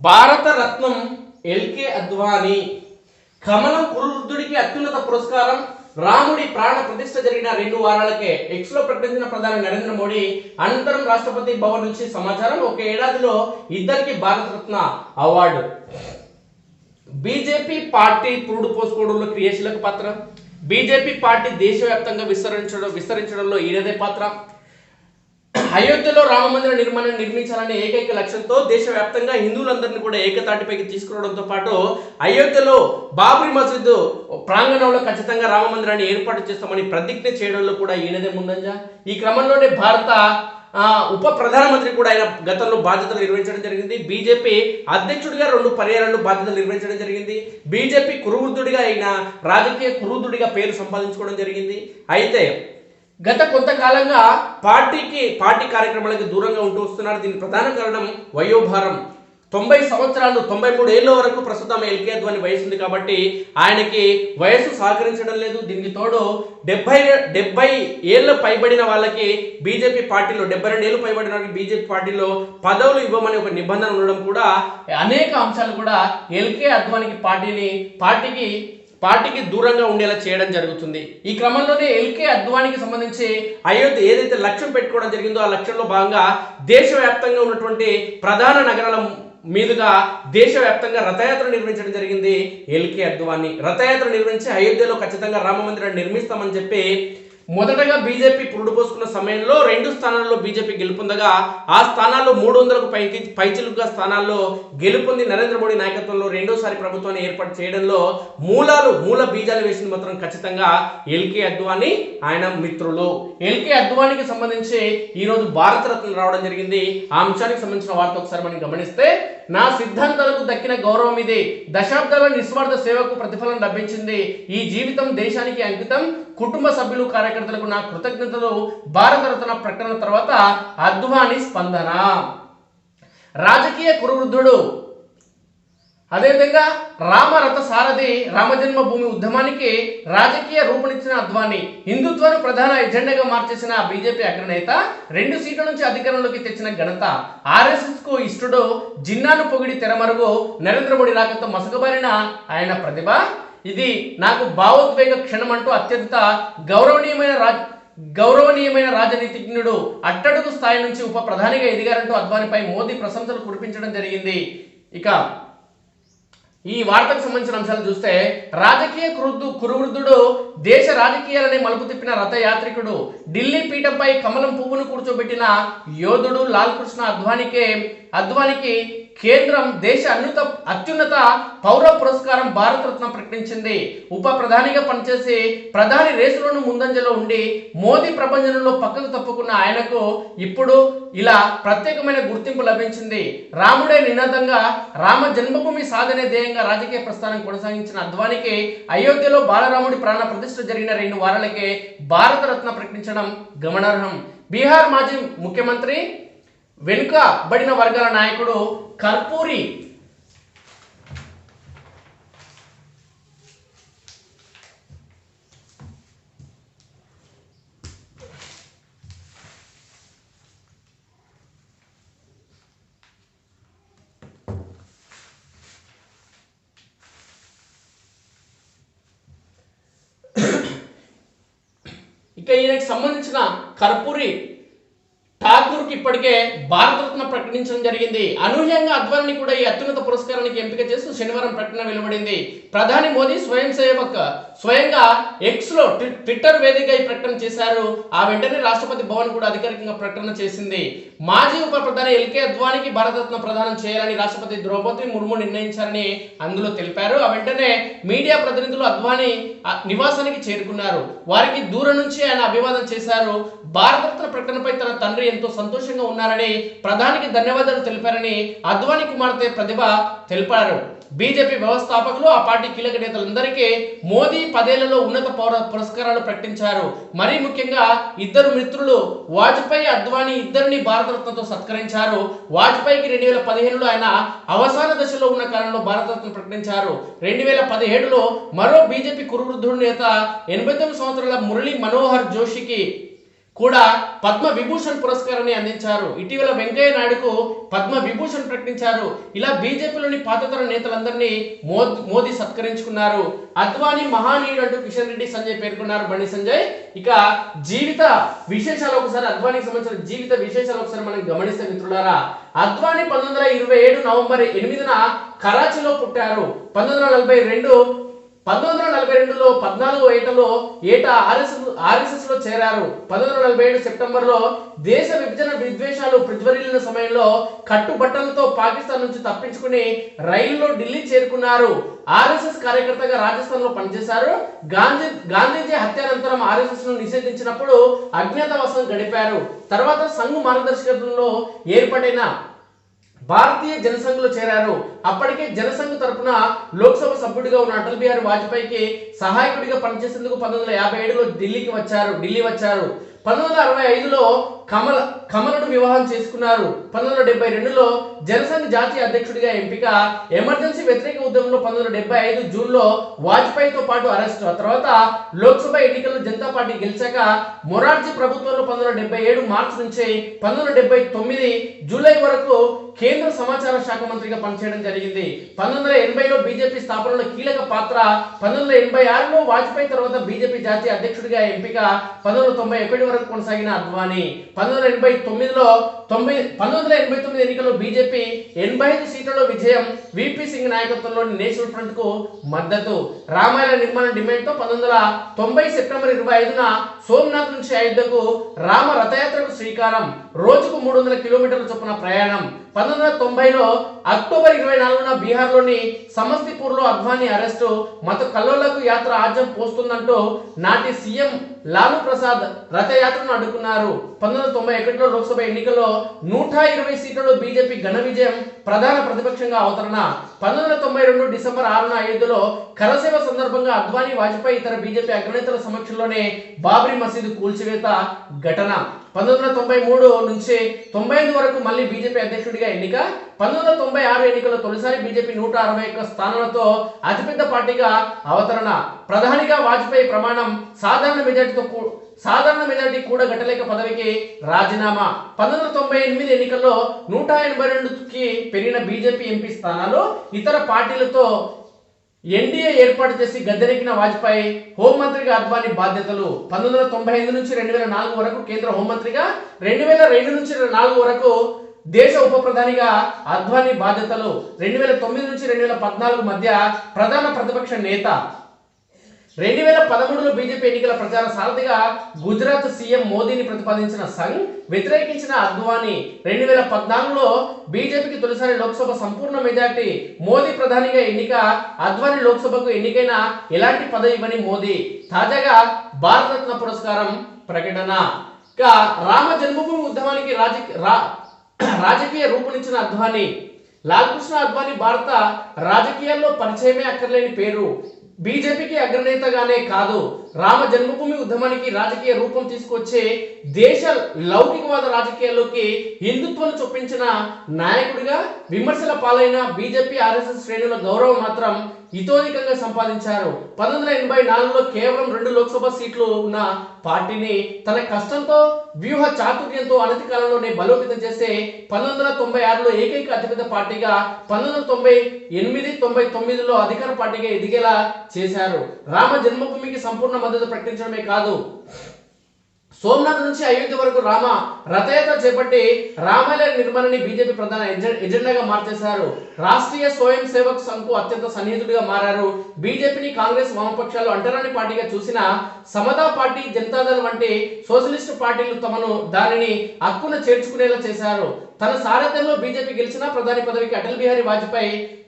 భారత రత్నం ఎల్కే అద్వానీ కమలం కురువృద్ధుడికి అత్యున్నత పురస్కారం రాముడి ప్రాణ ప్రతిష్ట జరిగిన రెండు వారాలకే ఎక్స్లో ప్రకటించిన ప్రధాని నరేంద్ర మోడీ అనంతరం రాష్ట్రపతి భవన్ నుంచి సమాచారం ఒక ఏడాదిలో ఇద్దరికి భారతరత్న అవార్డు. బీజేపీ పార్టీ పురుడు పోసుకోవడంలో క్రియాశీలక పాత్ర బీజేపీ పార్టీ దేశవ్యాప్తంగా విస్తరించడం విస్తరించడంలో ఈయనదే పాత్ర. అయోధ్యలో రామ మందిర నిర్మాణం నిర్మించాలనే ఏకైక లక్ష్యంతో దేశవ్యాప్తంగా హిందువులందరినీ కూడా ఏకతాటిపైకి తీసుకురావడంతో పాటు అయోధ్యలో బాబ్రీ మసీదు ప్రాంగణంలో ఖచ్చితంగా రామ మందిరాన్ని ఏర్పాటు చేస్తామని ప్రతిజ్ఞ చేయడంలో కూడా ఈయనదే ముందంజ. ఈ క్రమంలోనే భారత ఉప ప్రధానమంత్రి కూడా ఆయన గతంలో బాధ్యతలు నిర్వహించడం జరిగింది. బీజేపీ అధ్యక్షుడిగా రెండు పర్యాలను బాధ్యతలు నిర్వహించడం జరిగింది. బీజేపీ కురువృద్ధుడిగా ఆయన రాజకీయ కురువృద్ధుడిగా పేరు సంపాదించుకోవడం జరిగింది. అయితే గత కొంతకాలంగా పార్టీకి పార్టీ కార్యక్రమాలకి దూరంగా ఉంటూ వస్తున్నారు. దీని ప్రధాన కారణం వయోభారం. తొంభై సంవత్సరాలు తొంభై మూడు ఏళ్ళ వరకు ప్రస్తుతం ఎల్కే అద్వాని వయసు ఉంది కాబట్టి ఆయనకి వయసు సహకరించడం లేదు. దీనికి తోడు డెబ్బై డెబ్బై ఏళ్ళు పైబడిన వాళ్ళకి బీజేపీ పార్టీలో డెబ్బై రెండు ఏళ్ళు పైబడిన వాళ్ళకి బీజేపీ పార్టీలో పదవులు ఇవ్వమని ఒక నిబంధన ఉండడం కూడా అనేక అంశాలు కూడా ఎల్కే అద్వానికి పార్టీని పార్టీకి పార్టీకి దూరంగా ఉండేలా చేయడం జరుగుతుంది. ఈ క్రమంలోనే ఎల్కే అద్వానికి సంబంధించి అయోధ్య ఏదైతే లక్ష్యం పెట్టుకోవడం జరిగిందో ఆ లక్ష్యంలో భాగంగా దేశవ్యాప్తంగా ఉన్నటువంటి ప్రధాన నగరాల మీదుగా దేశవ్యాప్తంగా రథయాత్ర నిర్మించడం జరిగింది ఎల్కే అద్వాని. రథయాత్ర నిర్వహించి అయోధ్యలో ఖచ్చితంగా రామ మందిరాన్ని నిర్మిస్తామని చెప్పి మొదటగా బీజేపీ పురుడు పోసుకున్న సమయంలో రెండు స్థానాల్లో బీజేపీ గెలుపొందగా ఆ స్థానాల్లో మూడు వందలకు పైకి పైచిలుగా స్థానాల్లో గెలుపొంది నరేంద్ర మోడీ నాయకత్వంలో రెండోసారి ప్రభుత్వాన్ని ఏర్పాటు చేయడంలో మూలాలు మూల బీజాలు వేసింది మాత్రం ఖచ్చితంగా ఎల్కే అద్వానీ ఆయన మిత్రులు. ఎల్కే అద్వానీకి సంబంధించి ఈ రోజు భారతరత్న రావడం జరిగింది. ఆ అంశానికి సంబంధించిన వార్త ఒకసారి మనం గమనిస్తే నా సిద్ధాంతాలకు దక్కిన గౌరవం ఇది. దశాబ్దాల నిస్వార్థ సేవకు ప్రతిఫలం లభించింది. ఈ జీవితం దేశానికి అంకితం. కుటుంబ సభ్యులు కార్యక్రమం కార్యకర్తలకు నా కృతజ్ఞతలు. భారతరత్న ప్రకటన తర్వాత అద్వాని స్పందన. రాజకీయ కురువృద్ధుడు. అదేవిధంగా రామరథ సారథి రామజన్మభూమి ఉద్యమానికి రాజకీయ రూపునిచ్చిన అద్వాని హిందుత్వాన్ని ప్రధాన ఎజెండాగా మార్చేసిన బీజేపీ అగ్రనేత రెండు సీట్ల నుంచి అధికారంలోకి తెచ్చిన ఘనత ఆర్ఎస్ఎస్కు ఇష్టడు జిన్నాను పొగిడి తెరమరుగు నరేంద్ర మోడీ రాకతో మసకబారిన ఆయన ప్రతిభ. ఇది నాకు భావోద్వేగ క్షణం అంటూ అత్యంత గౌరవనీయమైన రాజ్ గౌరవనీయమైన రాజనీతిజ్ఞుడు అట్టడుగు స్థాయి నుంచి ఉప ప్రధానిగా ఎదిగారంటూ అద్వానిపై మోదీ ప్రశంసలు కురిపించడం జరిగింది. ఇక ఈ వార్తకు సంబంధించిన అంశాలు చూస్తే రాజకీయ కురుద్దు కురువృద్ధుడు దేశ రాజకీయాలని మలుపు తిప్పిన రథయాత్రికుడు ఢిల్లీ పీఠంపై కమలం పువ్వును కూర్చోబెట్టిన యోధుడు లాల్ కృష్ణ అద్వానికే అద్వానికి కేంద్రం దేశ అన్యుత అత్యున్నత పౌర పురస్కారం భారతరత్న ప్రకటించింది. ఉప ప్రధానిగా పనిచేసి ప్రధాని రేసులోను ముందంజలో ఉండి మోదీ ప్రపంచంలో పక్కకు తప్పుకున్న ఆయనకు ఇప్పుడు ఇలా ప్రత్యేకమైన గుర్తింపు లభించింది. రాముడే నినాదంగా రామ జన్మభూమి సాధనే ధ్యేయంగా రాజకీయ ప్రస్థానం కొనసాగించిన అద్వానికి అయోధ్యలో బాలరాముడి ప్రాణ ప్రతిష్ఠ జరిగిన రెండు వారాలకే భారతరత్న ప్రకటించడం గమనార్హం. బీహార్ మాజీ ముఖ్యమంత్రి వెనుకబడిన వర్గాల నాయకుడు కర్పూరి. ఇక ఈయనకి సంబంధించిన కర్పూరి ఠాకూర్కి ఇప్పటికే భారతరత్న ప్రకటించడం జరిగింది. అనూహ్యంగా అద్వాని కూడా ఈ అత్యున్నత పురస్కారానికి ఎంపిక చేస్తూ శనివారం ప్రకటన వెలువడింది. ప్రధాని మోదీ స్వయం సేవక్ స్వయంగా ఎక్స్లో ట్విట్టర్ వేదికగా ఈ ప్రకటన చేశారు. ఆ వెంటనే రాష్ట్రపతి భవన్ కూడా అధికారికంగా ప్రకటన చేసింది. మాజీ ఉప ప్రధాని ఎల్కే అద్వానికి భారతరత్న ప్రదానం చేయాలని రాష్ట్రపతి ద్రౌపది ముర్ము నిర్ణయించారని అందులో తెలిపారు. ఆ వెంటనే మీడియా ప్రతినిధులు అద్వానీ నివాసానికి చేరుకున్నారు. వారికి దూరం నుంచి ఆయన అభివాదం చేశారు. భారతరత్న ప్రకటనపై తన తండ్రి ఎంతో సంతోషంగా ఉన్నారని ప్రధానికి ధన్యవాదాలు తెలిపారని అద్వాని కుమార్తె ప్రతిభ తెలిపారు. బీజేపీ వ్యవస్థాపకులు ఆ పార్టీ కీలక నేతలందరికీ మోదీ పదేళ్ళలో ఉన్నత పౌర పురస్కారాలు ప్రకటించారు. మరీ ముఖ్యంగా ఇద్దరు మిత్రులు వాజ్పేయి అద్వానీ ఇద్దరిని భారతరత్నతో సత్కరించారు. వాజ్పేయికి రెండు వేల పదిహేనులో ఆయన అవసాన దశలో ఉన్న కాలంలో భారతరత్న ప్రకటించారు. రెండు వేల పదిహేడులో మరో బీజేపీ కురువృద్ధుడు నేత ఎనభై తొమ్మిది సంవత్సరాల మురళీ మనోహర్ జోషికి కూడా పద్మ విభూషణ్ పురస్కారాన్ని అందించారు. ఇటీవల వెంకయ్య నాయుడుకు పద్మ విభూషణ్ ప్రకటించారు. ఇలా బీజేపీలోని పాతతర నేతలందరినీ మోదీ మోదీ సత్కరించుకున్నారు. అద్వానీ మహానీయుడు అంటూ కిషన్ రెడ్డి సంజయ్ పేర్కొన్నారు. బండి సంజయ్ ఇక జీవిత విశేషాలు ఒకసారి అద్వానికి సంబంధించిన జీవిత విశేషాలు ఒకసారి మనం గమనిస్తే మిత్రులారా అద్వానీ పంతొమ్మిది వందల ఇరవై ఏడు నవంబర్ ఎనిమిదిన కరాచీలో పుట్టారు. పంతొమ్మిది వందల నలభై రెండు పంతొమ్మిది వందల నలభై రెండులో పద్నాలుగు ఏటలో ఏటా ఆర్ఎస్ఎస్ ఆర్ఎస్ఎస్లో చేరారు. పంతొమ్మిది వందల నలభై ఏడు సెప్టెంబర్లో దేశ విభజన విద్వేషాలు ప్రజ్వరిల్లిన సమయంలో కట్టుబట్టలతో పాకిస్తాన్ నుంచి తప్పించుకుని రైలులో ఢిల్లీ చేరుకున్నారు. ఆర్ఎస్ఎస్ కార్యకర్తగా రాజస్థాన్లో పనిచేశారు. గాంధీ గాంధీజీ హత్యానంతరం ఆర్ఎస్ఎస్ను నిషేధించినప్పుడు అజ్ఞాతవాసం గడిపారు. తర్వాత సంఘ్ మార్గదర్శకత్వంలో ఏర్పడిన భారతీయ జనసంఘలో చేరారు. అప్పటికే జనసంఘ్ తరఫున లోక్సభ సభ్యుడిగా ఉన్న అటల్ బిహారీ వాజ్పేయికి సహాయకుడిగా పనిచేసేందుకు పంతొమ్మిది వందల యాభై ఏడులో ఢిల్లీకి వచ్చారు. ఢిల్లీ వచ్చారు. పంతొమ్మిది వందల అరవై ఐదులో కమల కమలను వివాహం చేసుకున్నారు. పంతొమ్మిది వందల డెబ్బై రెండులో జనసేన జాతీయ అధ్యక్షుడిగా ఎంపిక ఎమర్జెన్సీ వ్యతిరేక ఉద్యమంలో పంతొమ్మిది వందల డెబ్బై ఐదు జూన్లో వాజ్పేయితో పాటు అరెస్ట్. ఆ తర్వాత లోక్సభ ఎన్నికల్లో జనతా పార్టీ గెలిచాక మొరార్జీ ప్రభుత్వంలో పంతొమ్మిది వందల డెబ్బై ఏడు మార్చి నుంచి పంతొమ్మిది డెబ్బై తొమ్మిది జూలై వరకు కేంద్ర సమాచార శాఖ మంత్రిగా పనిచేయడం జరిగింది. పంతొమ్మిది వందల ఎనభైలో బీజేపీ స్థాపనలో కీలక పాత్ర పంతొమ్మిది వందల ఎనభై ఆరులో వాజ్పేయి తర్వాత బీజేపీ జాతీయ అధ్యక్షుడిగా ఎంపిక పంతొమ్మిది వందల తొంభై ఒకటి వరకు కొనసాగిన అద్వానీ. పంతొమ్మిది వందల ఎనభై తొమ్మిదిలో తొంభై పంతొమ్మిది వందల ఎనభై తొమ్మిది ఎన్నికల్లో బీజేపీ ఎనభై ఐదు సీట్లలో విజయం విపి సింగ్ నాయకత్వంలోని నేషనల్ ఫ్రంట్కు మద్దతు. రామాయణ నిర్మాణ డిమాండ్తో పంతొమ్మిది వందల తొంభై సెప్టెంబర్ ఇరవై ఐదున సోమనాథ్ నుంచి అయోధ్యకు రామ రథయాత్రకు శ్రీకారం. రోజుకు మూడు వందల కిలోమీటర్ల చొప్పున ప్రయాణం. పంతొమ్మిది వందల తొంభైలో అక్టోబర్ ఇరవై నాలుగున బీహార్లోని సమస్తీపూర్లో అద్వానీ అరెస్టు. మత కల్లోలకు యాత్ర ఆజ్యం పోస్తుందంటూ నాటి సీఎం లాలూ ప్రసాద్ రథయాత్రను అడ్డుకున్నారు. పంతొమ్మిది తొంభై ఒకటిలో లోక్సభ ఎన్నికల్లో నూట ఇరవై సీట్లలో బీజేపీ ఘన విజయం ప్రధాన ప్రతిపక్షంగా అవతరణ. పంతొమ్మిది వందల తొంభై రెండు డిసెంబర్ ఆరున ఐదులో కరసేవ సందర్భంగా అద్వానీ వాజ్పేయి ఇతర బీజేపీ అగ్రనేతల సమక్షంలోనే బాబ్రీ మసీదు కూల్చివేత ఘటన. పంతొమ్మిది వందల తొంభై మూడు నుంచి తొంభై ఐదు వరకు మళ్ళీ బీజేపీ అధ్యక్షుడిగా ఎన్నిక. పంతొమ్మిది వందల తొంభై ఆరు ఎన్నికల్లో తొలిసారి బీజేపీ నూట అరవై ఒక్క స్థానాలతో అతిపెద్ద పార్టీగా అవతరణ. ప్రధానిగా వాజ్పేయి ప్రమాణం సాధారణ మెజార్టీతో కూ- సాధారణ మెజార్టీ కూడగట్టలేక పదవికి రాజీనామా. పంతొమ్మిది వందల తొంభై ఎనిమిది ఎన్నికల్లో నూట ఎనభై రెండుకి పెరిగిన బీజేపీ ఎంపీ స్థానాలు ఇతర పార్టీలతో ఎన్డీఏ ఏర్పాటు చేసి గద్దెనెక్కిన వాజ్పేయి హోంమంత్రిగా అద్వానీ బాధ్యతలు పంతొమ్మిది వందల తొంభై ఐదు నుంచి రెండు వేల నాలుగు వరకు కేంద్ర హోంమంత్రిగా రెండు వేల రెండు నుంచి నాలుగు వరకు దేశ ఉప ప్రధానిగా అద్వానీ బాధ్యతలు రెండు వేల తొమ్మిది నుంచి రెండు వేల పద్నాలుగు మధ్య ప్రధాన ప్రతిపక్ష నేత రెండు వేల పదమూడులో బీజేపీ ఎన్నికల ప్రచార సారథిగా గుజరాత్ సీఎం మోదీని ప్రతిపాదించిన సంఘ్ వ్యతిరేకించిన అద్వానీ రెండు వేల పద్నాలుగులో బీజేపీకి తొలిసారి లోక్సభ సంపూర్ణ మెజార్టీ మోదీ ప్రధానిగా ఎన్నిక అద్వానీ లోక్సభకు ఎన్నికైన ఎలాంటి పదవి ఇవ్వని మోదీ. తాజాగా భారతరత్న పురస్కారం ప్రకటన. ఇక రామ జన్మభూమి ఉద్యమానికి రాజకీయ రాజకీయ రూపునిచ్చిన అద్వానీ. లాల్ కృష్ణ అద్వానీ భారత రాజకీయాల్లో పరిచయమే అక్కర్లేని పేరు. బీజేపీకి అగ్రనేతగానే కాదు రామ జన్మభూమి ఉద్యమానికి రాజకీయ రూపం తీసుకొచ్చే దేశ లౌకికవాద రాజకీయాల్లోకి హిందుత్వను చొప్పించిన నాయకుడిగా విమర్శల పాలైన బీజేపీ ఆర్ఎస్ఎస్ శ్రేణుల గౌరవం మాత్రం ఇతోధికంగా సంపాదించారు. పంతొమ్మిది ఎనభై నాలుగులో కేవలం రెండు లోక్సభ సీట్లు ఉన్న పార్టీని తన కష్టంతో వ్యూహ చాతుర్యంతో అనతి కాలంలోనే బలోపేతం చేస్తే పంతొమ్మిది వందల తొంభై ఆరులో ఏకైక అతిపెద్ద పార్టీగా పంతొమ్మిది వందల తొంభై ఎనిమిది తొంభై తొమ్మిదిలో అధికార పార్టీగా ఎదిగేలా చేశారు. రామ జన్మభూమికి సంపూర్ణ మద్దతు ప్రకటించడమే కాదు. సోమనాథ్ నుంచి అయోధ్య వరకు రామ రథయాత్ర చేపట్టి రామాలయ నిర్మాణాన్ని బీజేపీ ప్రధాన ఎజె- ఎజెండాగా మార్చేశారు. రాష్ట్రీయ స్వయం సేవక్ సంఘ్ అత్యంత సన్నిహితుడిగా మారారు. బీజేపీని కాంగ్రెస్ వామపక్షాలు అంటరాని పార్టీగా చూసిన సమతా పార్టీ జనతాదళ్ వంటి సోషలిస్టు పార్టీలు తమను దానిని హక్కున చేర్చుకునేలా చేశారు. తన సారథ్యంలో బీజేపీ గెలిచిన ప్రధాని పదవికి అటల్ బిహారీ వాజ్పేయి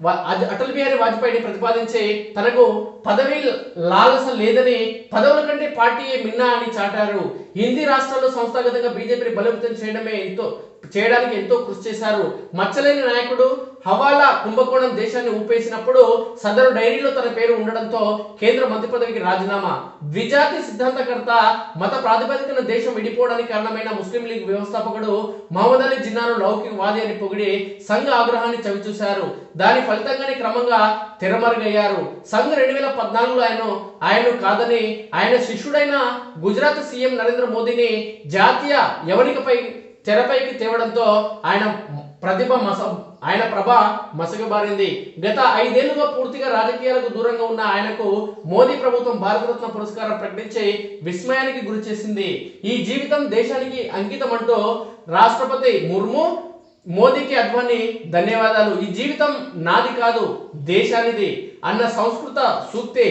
అటల్ బిహారీ వాజ్పేయిని ప్రతిపాదించే తనకు పదవి లాలస లేదని పదవుల కంటే పార్టీయే మిన్నా అని చాటారు. హిందీ రాష్ట్రాల్లో సంస్థాగతంగా బీజేపీని బలోపేతం చేయడమే ఎంతో చేయడానికి ఎంతో కృషి చేశారు. మచ్చలేని నాయకుడు హవాలా కుంభకోణం దేశాన్ని ఊపేసినప్పుడు సదరు డైరీలో తన పేరు ఉండడంతో కేంద్ర మంత్రి పదవికి రాజీనామా. ద్విజాతి సిద్ధాంతకర్త మత ప్రాతిపదికన దేశం విడిపోవడానికి కారణమైన ముస్లిం లీగ్ వ్యవస్థాపకుడు మహమ్మద్ అలీ జిన్నాను లౌకికవాది అని పొగిడి సంఘ ఆగ్రహాన్ని చవిచూశారు. దాని ఫలితంగానే క్రమంగా తెరమరుగయ్యారు. సంఘ్ రెండు వేల పద్నాలుగులో ఆయన ఆయన కాదని ఆయన శిష్యుడైన గుజరాత్ సీఎం నరేంద్ర మోదీని జాతీయ యవనికపై తెరపైకి తేవడంతో ఆయన ప్రతిభ మస ఆయన ప్రభ మసకబారింది. గత ఐదేళ్ళుగా పూర్తిగా రాజకీయాలకు దూరంగా ఉన్న ఆయనకు మోదీ ప్రభుత్వం భారతరత్న పురస్కారం ప్రకటించి విస్మయానికి గురి చేసింది. ఈ జీవితం దేశానికి అంకితం అంటూ రాష్ట్రపతి ముర్ము మోదీకి అద్వాని ధన్యవాదాలు. ఈ జీవితం నాది కాదు దేశానిది అన్న సంస్కృత సూక్తి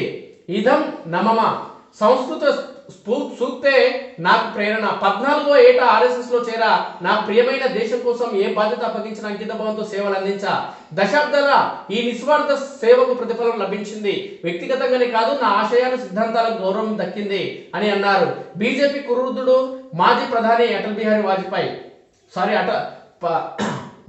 ఇదం నమమ. సంస్కృత సూక్తే నాకు ప్రేరణ. పద్నాలుగో ఏట ఆర్ఎస్ఎస్లో చేరా నా ప్రియమైన దేశం కోసం ఏ బాధ్యత అప్పగించిన అంకిత భావంతో సేవలు అందించా. దశాబ్దాల ఈ నిస్వార్థ సేవకు ప్రతిఫలం లభించింది. వ్యక్తిగతంగానే కాదు నా ఆశయాలు సిద్ధాంతాలకు గౌరవం దక్కింది అని అన్నారు. బీజేపీ కురువృద్ధుడు మాజీ ప్రధాని అటల్ బిహారీ వాజ్పేయి. సారీ అట ప-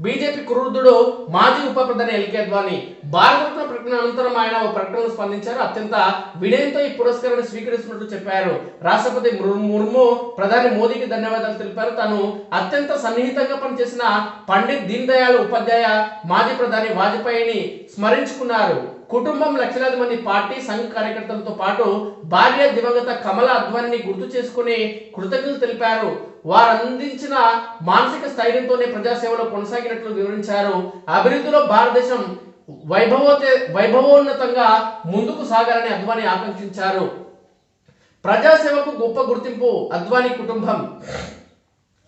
బీజేపీ కురువృద్ధుడు మాజీ ఉప ప్రధాని ఎల్కే అద్వానీ. భారతరత్న ప్రకటన అనంతరం ఆయన ఓ ప్రకటనలో స్పందించారు. అత్యంత వినయంతో ఈ పురస్కారాన్ని స్వీకరిస్తున్నట్టు చెప్పారు. రాష్ట్రపతి ముర్- ముర్ము ప్రధాని మోదీకి ధన్యవాదాలు తెలిపారు. తాను అత్యంత సన్నిహితంగా పనిచేసిన పండిత్ దీన్ దయాళ్ ఉపాధ్యాయ మాజీ ప్రధాని వాజ్పేయిని స్మరించుకున్నారు. కుటుంబం లక్షలాది మంది పార్టీ సంఘ కార్యకర్తలతో పాటు భార్య దివంగత కమల అద్వానిని గుర్తు చేసుకుని కృతజ్ఞతలు తెలిపారు. వారు అందించిన మానసిక స్థైర్యంతోనే ప్రజాసేవలో కొనసాగినట్లు వివరించారు. అభివృద్ధిలో భారతదేశం వైభవోతే వైభవోన్నతంగా ముందుకు సాగాలని అద్వానీ ఆకాంక్షించారు. ప్రజాసేవకు గొప్ప గుర్తింపు అద్వానీ కుటుంబం.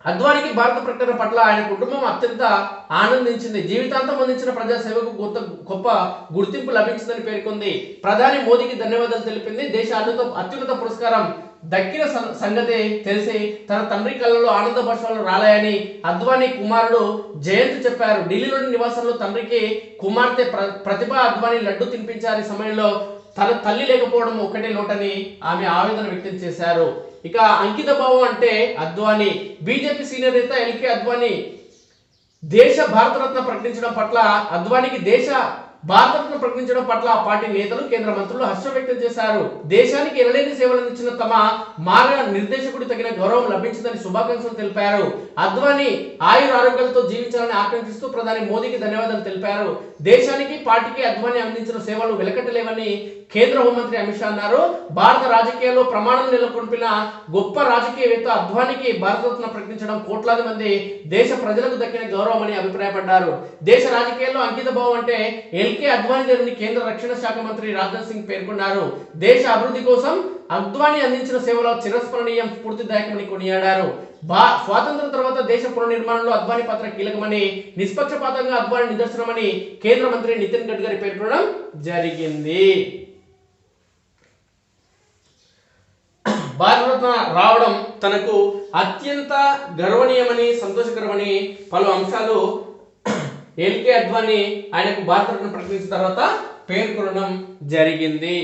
అద్వానికి భారత ప్రకటన పట్ల ఆయన కుటుంబం అత్యంత ఆనందించింది. జీవితాంతం అందించిన ప్రజాసేవకు గొప్ప గొప్ప గుర్తింపు లభించిందని పేర్కొంది. ప్రధాని మోదీకి ధన్యవాదాలు తెలిపింది. దేశ అత్యున్నత పురస్కారం దక్కిన సం- సంగతి తెలిసి తన తండ్రి కళ్ళలో ఆనంద భాషలు రాలాయని అద్వానీ కుమారుడు జయంత్ చెప్పారు. ఢిల్లీలోని నివాసంలో తండ్రికి కుమార్తె ప్ర ప్రతిభ అద్వానీ లడ్డు తినిపించారు సమయంలో తన తల్లి లేకపోవడం ఒకటే లోటని ఆమె ఆవేదన వ్యక్తం చేశారు. ఇక అంకిత భావం అంటే అద్వానీ. బీజేపీ సీనియర్ నేత ఎల్కే అద్వానీ దేశ భారతరత్న ప్రకటించడం పట్ల అద్వానీకి దేశ భారతరత్న ప్రకటించడం పట్ల ఆ పార్టీ నేతలు కేంద్ర మంత్రులు హర్షం వ్యక్తం చేశారు. దేశానికి ఎనలేని సేవలు అందించిన తమ మార్గ నిర్దేశకుడి తగిన గౌరవం లభించిందని శుభాకాంక్షలు తెలిపారు. అద్వానీ ఆయుర ఆరోగ్యాలతో జీవించాలని ఆకాంక్షిస్తూ ప్రధాని మోదీకి ధన్యవాదాలు తెలిపారు. దేశానికి పార్టీకి అద్వానీ అందించిన సేవలు వెలకట్టలేవని కేంద్ర హోంమంత్రి అమిత్ షా అన్నారు. భారత రాజకీయాల్లో ప్రమాణం నెలకొల్పిన గొప్ప రాజకీయవేత్త అద్వానికి భారతరత్న ప్రకటించడం కోట్లాది మంది దేశ ప్రజలకు దక్కిన గౌరవం అని అభిప్రాయపడ్డారు. దేశ రాజకీయాల్లో అంకిత భావం అంటే ఎల్కే అద్వానీ గారిని కేంద్ర రక్షణ శాఖ మంత్రి రాజ్నాథ్ సింగ్ పేర్కొన్నారు. దేశ అభివృద్ధి కోసం అద్వానీ అందించిన సేవలో చిరస్మరణీయం స్ఫూర్తిదాయకమని కొనియాడారు. బా స్వాతంత్రం తర్వాత దేశ పునర్నిర్మాణంలో అద్వానీ పాత్ర కీలకమని నిష్పక్షపాతంగా అద్వానీ నిదర్శనమని కేంద్ర మంత్రి నితిన్ గడ్కరీ పేర్కొనడం జరిగింది. భారతరత్న రావడం తనకు అత్యంత గర్వనీయమని సంతోషకరమని పలు అంశాలు ఎల్కే అద్వానీ ఆయనకు భారతరత్న ప్రకటించిన తర్వాత పేర్కొనడం జరిగింది.